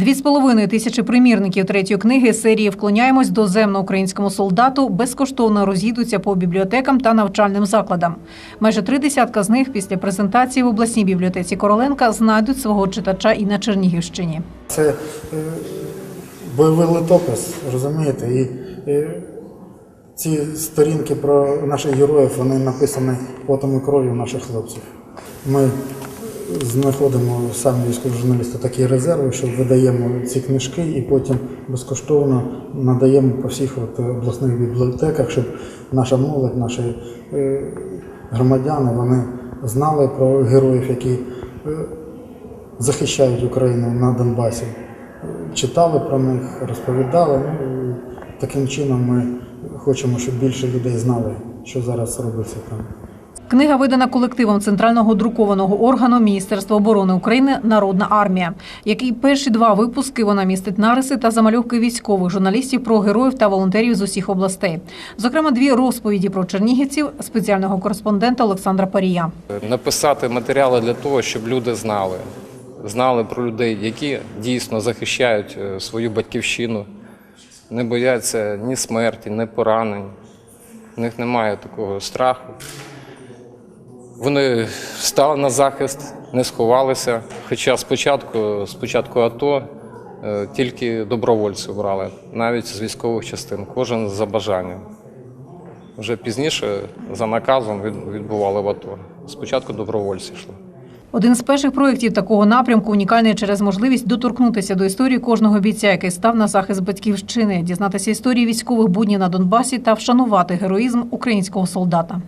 Дві з половиною тисячі примірників третьої книги серії Вклоняємось до земно-українському солдату безкоштовно розійдуться по бібліотекам та навчальним закладам. Майже три десятка з них після презентації в обласній бібліотеці Короленка знайдуть свого читача і на Чернігівщині. Це е, бойовий литопис, розумієте? І е, ці сторінки про наших героїв вони написані потом і кров'ю наших хлопців. Ми знаходимо самі військові журналісти такі резерви, що видаємо ці книжки і потім безкоштовно надаємо по всіх от обласних бібліотеках, щоб наша молодь, наші е, громадяни вони знали про героїв, які е, захищають Україну на Донбасі. Читали про них, розповідали. Ну, таким чином ми хочемо, щоб більше людей знали, що зараз робиться там. Книга видана колективом центрального друкованого органу Міністерства оборони України Народна армія, який перші два випуски вона містить нариси та замальовки військових журналістів про героїв та волонтерів з усіх областей. Зокрема, дві розповіді про чернігівців спеціального кореспондента Олександра Парія. написати матеріали для того, щоб люди знали. Знали про людей, які дійсно захищають е, свою батьківщину, не бояться ні смерті, ні поранень. В них немає такого страху. Вони стали на захист, не сховалися. Хоча спочатку, спочатку АТО е, тільки добровольців брали, навіть з військових частин, кожен за бажанням. Вже пізніше за наказом від- відбували в АТО. Спочатку добровольці йшли. Один з перших проєктів такого напрямку унікальний через можливість доторкнутися до історії кожного бійця, який став на захист батьківщини, дізнатися історії військових буднів на Донбасі та вшанувати героїзм українського солдата.